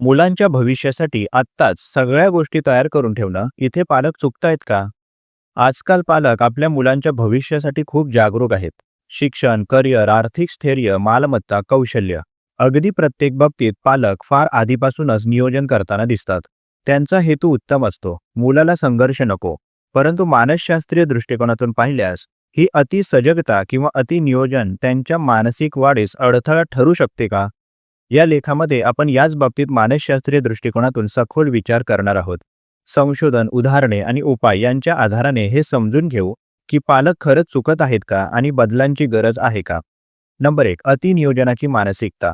मुलांच्या भविष्यासाठी आत्ताच सगळ्या गोष्टी तयार करून ठेवणं इथे पालक चुकतायत का? आजकाल पालक आपल्या मुलांच्या भविष्यासाठी खूप जागरूक आहेत. शिक्षण करिअर आर्थिक स्थैर्य मालमत्ता कौशल्य अगदी प्रत्येक बाबतीत पालक फार आधीपासूनच नियोजन करताना दिसतात. त्यांचा हेतू उत्तम असतो. मुलाला संघर्ष नको. परंतु मानसशास्त्रीय दृष्टिकोनातून पाहिल्यास ही अति सजगता किंवा अति नियोजन त्यांच्या मानसिक वाढीस अडथळा ठरू शकते का? या लेखामध्ये आपण याच बाबतीत मानसशास्त्रीय दृष्टिकोनातून सखोल विचार करणार आहोत. संशोधन उदाहरणे आणि उपाय यांच्या आधाराने हे समजून घेऊ की पालक खरंच चुकत आहेत का आणि बदलांची गरज आहे का. नंबर एक अतिनियोजनाची मानसिकता.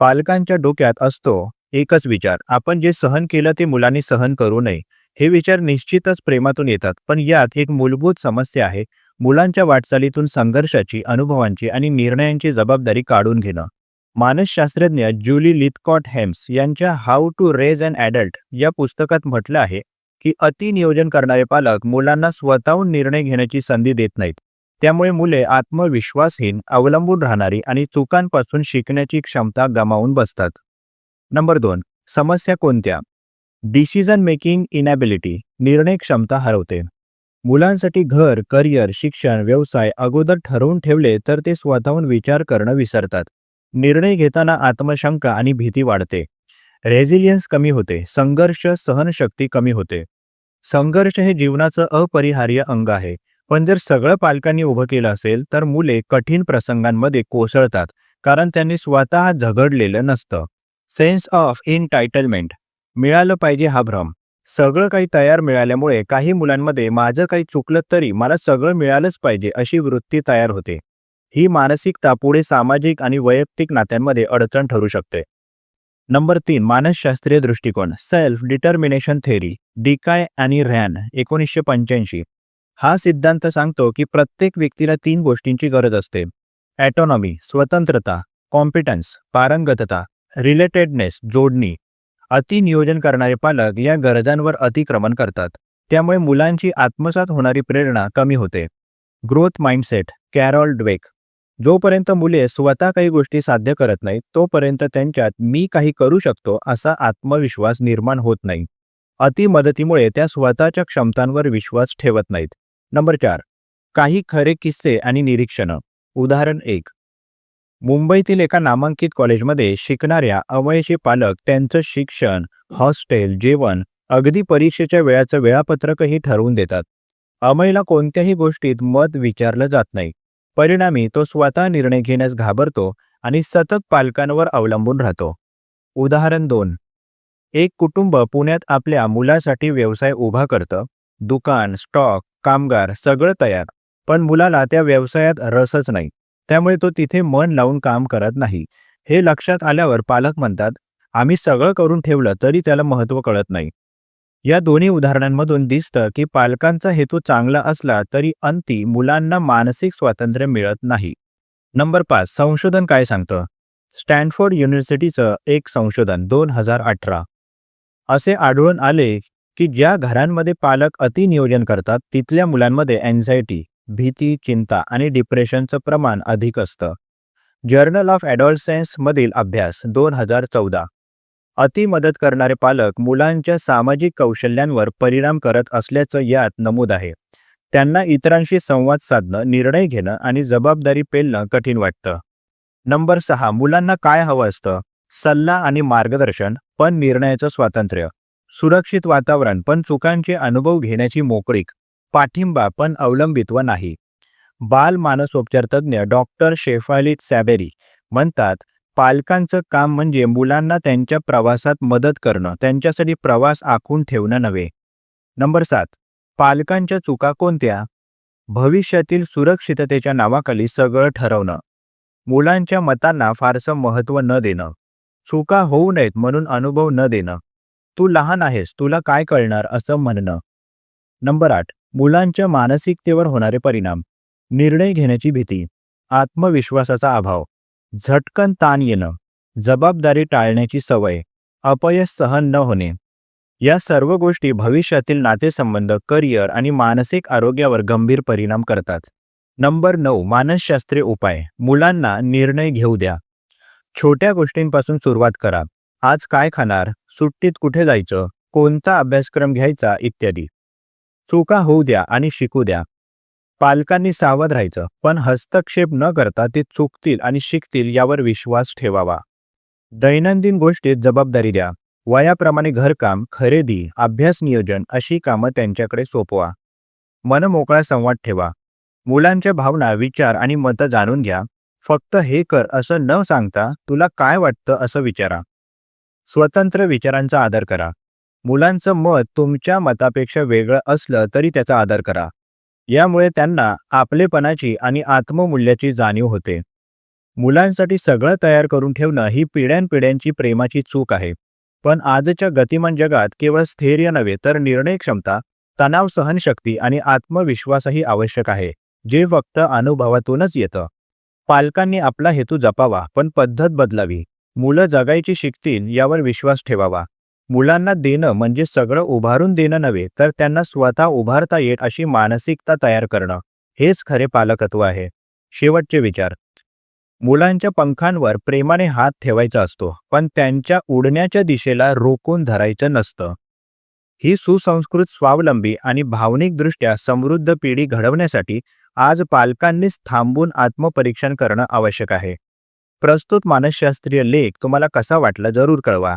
पालकांच्या डोक्यात असतो एकच विचार आपण जे सहन केलं ते मुलांनी सहन करू नये. हे विचार निश्चितच प्रेमातून येतात पण यात एक मूलभूत समस्या आहे मुलांच्या वाटचालीतून संघर्षाची अनुभवांची आणि निर्णयांची जबाबदारी काढून घेणं. मानसशास्त्रज्ञ जुली लिथकॉट हेम्स यांच्या how to raise an adult या पुस्तकात म्हटलं आहे की अतिनियोजन करणारे पालक मुलांना स्वतःहून निर्णय घेण्याची संधी देत नाहीत. त्यामुळे मुले आत्मविश्वासहीन अवलंबून राहणारी आणि चुकांपासून शिकण्याची क्षमता गमावून बसतात. नंबर दोन समस्या कोणत्या? डिसिजन मेकिंग इनॅबिलिटी निर्णय क्षमता हरवते. मुलांसाठी घर करिअर शिक्षण व्यवसाय अगोदर ठरवून ठेवले तर ते स्वतःहून विचार करणं विसरतात. निर्णय घेताना आत्मशंका आणि भीती वाढते. रेझिलियन्स कमी होते. संघर्ष सहनशक्ती कमी होते. संघर्ष हे जीवनाचं अपरिहार्य अंग आहे. पण जर सगळं पालकांनी उभं केलं असेल तर मुले कठीण प्रसंगांमध्ये कोसळतात कारण त्यांनी स्वतः झगडलेलं नसतं. सेन्स ऑफ इनटायटलमेंट मिळालं पाहिजे हा भ्रम. सगळं काही तयार मिळाल्यामुळे काही मुलांमध्ये माझं काही चुकलं तरी मला सगळं मिळालंच पाहिजे अशी वृत्ती तयार होते. ही मानसिकता पुढे सामाजिक आणि वैयक्तिक नात्यांमध्ये अडचण ठरू शकते. नंबर तीन मानसशास्त्रीय दृष्टिकोन. सेल्फ डिटर्मिनेशन थेरी डिकाय आणि रॅन एकोणीसशे पंच्याऐंशी. हा सिद्धांत सांगतो की प्रत्येक व्यक्तीला तीन गोष्टींची गरज असते. ॲटॉनॉमी स्वतंत्रता कॉम्पिटन्स पारंगतता रिलेटेडनेस जोडणी. अतिनियोजन करणारे पालक या गरजांवर अतिक्रमण करतात. त्यामुळे मुलांची आत्मसात होणारी प्रेरणा कमी होते. ग्रोथ माइंडसेट कॅरॉल ड्वेक जोपर्यंत मुले स्वतः काही गोष्टी साध्य करत नाहीत तोपर्यंत त्यांच्यात मी काही करू शकतो असा आत्मविश्वास निर्माण होत नाही. अति मदतीमुळे त्या स्वतःच्या क्षमतांवर विश्वास ठेवत नाहीत. नंबर चार. काही खरे किस्से आणि निरीक्षणं. उदाहरण एक. मुंबईतील एका नामांकित कॉलेजमध्ये शिकणाऱ्या अवयशी पालक त्यांचं शिक्षण हॉस्टेल जेवण अगदी परीक्षेच्या वेळाचं वेळापत्रकही ठरवून देतात. अमयला कोणत्याही गोष्टीत मत विचारलं जात नाही. परिणामी तो स्वतः निर्णय घेण्यास घाबरतो आणि सतत पालकांवर अवलंबून राहतो. उदाहरण दोन. एक कुटुंब पुण्यात आपल्या मुलासाठी व्यवसाय उभा करतं दुकान स्टॉक कामगार सगळं तयार पण मुलाला त्या व्यवसायात रसच नाही. त्यामुळे तो तिथे मन लावून काम करत नाही. हे लक्षात आल्यावर पालक म्हणतात आम्ही सगळं करून ठेवलं तरी त्याला महत्त्व कळत नाही. या दोन्ही उदाहरणांमधून दिसतं की पालकांचा हेतू चांगला असला तरी अंती मुलांना मानसिक स्वातंत्र्य मिळत नाही. नंबर पाच संशोधन काय सांगतं? स्टॅनफोर्ड युनिव्हर्सिटीचं एक संशोधन दोन हजार अठरा. असे आढळून आले की ज्या घरांमध्ये पालक अतिनियोजन करतात तिथल्या मुलांमध्ये अँझायटी भीती चिंता आणि डिप्रेशनचं प्रमाण अधिक असतं. जर्नल ऑफ ॲडॉल्सन्समधील अभ्यास दोन हजार चौदा. अति मदत करणारे पालक मुलांच्या सामाजिक कौशल्यांवर परिणाम करत असल्याचं यात नमूद आहे. त्यांना इतरांशी संवाद साधणं निर्णय घेणं आणि जबाबदारी पेलणं कठीण वाटतं. नंबर सहा मुलांना काय हवं असतं? सल्ला आणि मार्गदर्शन पण निर्णयाचं स्वातंत्र्य. सुरक्षित वातावरण पण चुकांचे अनुभव घेण्याची मोकळीक. पाठिंबा पण अवलंबित्व नाही. बाल मानसोपचार तज्ज्ञ डॉक्टर शेफालित सॅबेरी म्हणतात पालकांचं काम म्हणजे मुलांना त्यांच्या प्रवासात मदत करणं त्यांच्यासाठी प्रवास आखून ठेवणं नव्हे. नंबर सात पालकांच्या चुका कोणत्या? भविष्यातील सुरक्षिततेच्या नावाखाली सगळं ठरवणं. मुलांच्या मतांना फारसं महत्त्व न देणं. चुका होऊ नयेत म्हणून अनुभव न देणं. तू लहान आहेस तुला काय कळणार असं म्हणणं. नंबर आठ मुलांच्या मानसिकतेवर होणारे परिणाम. निर्णय घेण्याची भीती. आत्मविश्वासाचा अभाव. झटकन ताण येणं जबाबदारी टाळण्याची सवय अपयश सहन न होणे. या सर्व गोष्टी भविष्यातील नातेसंबंध करिअर आणि मानसिक आरोग्यावर गंभीर परिणाम करतात. नंबर नऊ मानसशास्त्रीय उपाय. मुलांना निर्णय घेऊ द्या. छोट्या गोष्टींपासून सुरुवात करा. आज काय खाणार? सुट्टीत कुठे जायचं? कोणता अभ्यासक्रम घ्यायचा? इत्यादी. चुका होऊ द्या आणि शिकू द्या. पालकांनी सावध राहायचं पण हस्तक्षेप न करता ते चुकतील आणि शिकतील यावर विश्वास ठेवावा. दैनंदिन गोष्टीत जबाबदारी द्या. वयाप्रमाणे घरकाम खरेदी अभ्यास नियोजन अशी कामं त्यांच्याकडे सोपवा. मनमोकळा संवाद ठेवा. मुलांच्या भावना विचार आणि मतं जाणून घ्या. फक्त हे कर असं न सांगता तुला काय वाटतं असं विचारा. स्वतंत्र विचारांचा आदर करा. मुलांचं मत तुमच्या मतापेक्षा वेगळं असलं तरी त्याचा आदर करा. यामुळे त्यांना आपलेपणाची आणि आत्ममूल्याची जाणीव होते. मुलांसाठी सगळं तयार करून ठेवणं ही पिढ्यानपिढ्यांची प्रेमाची चूक आहे. पण आजच्या गतिमान जगात केवळ स्थैर्य नव्हे तर निर्णय क्षमता तणाव सहनशक्ती आणि आत्मविश्वासही आवश्यक आहे जे फक्त अनुभवातूनच येतं. पालकांनी आपला हेतू जपावा पण पद्धत बदलावी. मुलं जगायची शिकतील यावर विश्वास ठेवावा. मुलांना देणं म्हणजे सगळं उभारून देणं नव्हे तर त्यांना स्वतः उभारता येत अशी मानसिकता तयार करणं हेच खरे पालकत्व आहे. शेवटचे विचार. मुलांच्या पंखांवर प्रेमाने हात ठेवायचा असतो पण त्यांच्या उडण्याच्या दिशेला रोखून धरायचं नसतं. ही सुसंस्कृत स्वावलंबी आणि भावनिकदृष्ट्या समृद्ध पिढी घडवण्यासाठी आज पालकांनीच थांबून आत्मपरीक्षण करणं आवश्यक आहे. प्रस्तुत मानसशास्त्रीय लेख तुम्हाला कसा वाटला जरूर कळवा.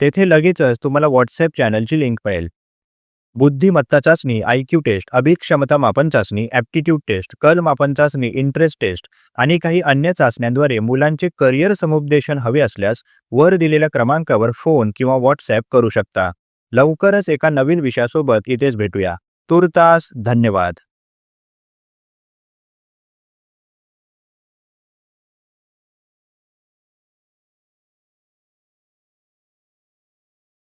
तेथे लगेचच तुम्हाला व्हॉट्सअप चॅनलची लिंक मिळेल. बुद्धिमत्ता चाचणी आय क्यू टेस्ट अभिक्षमता मापन चाचणी ॲप्टिट्यूड टेस्ट कल मापन चाचणी इंटरेस्ट टेस्ट आणि काही अन्य चाचण्यांद्वारे मुलांचे करिअर समुपदेशन हवे असल्यास वर दिलेल्या क्रमांकावर फोन किंवा व्हॉट्सॲप करू शकता. लवकरच एका नवीन विषयासोबत इथेच भेटूया. तुर्तास धन्यवाद.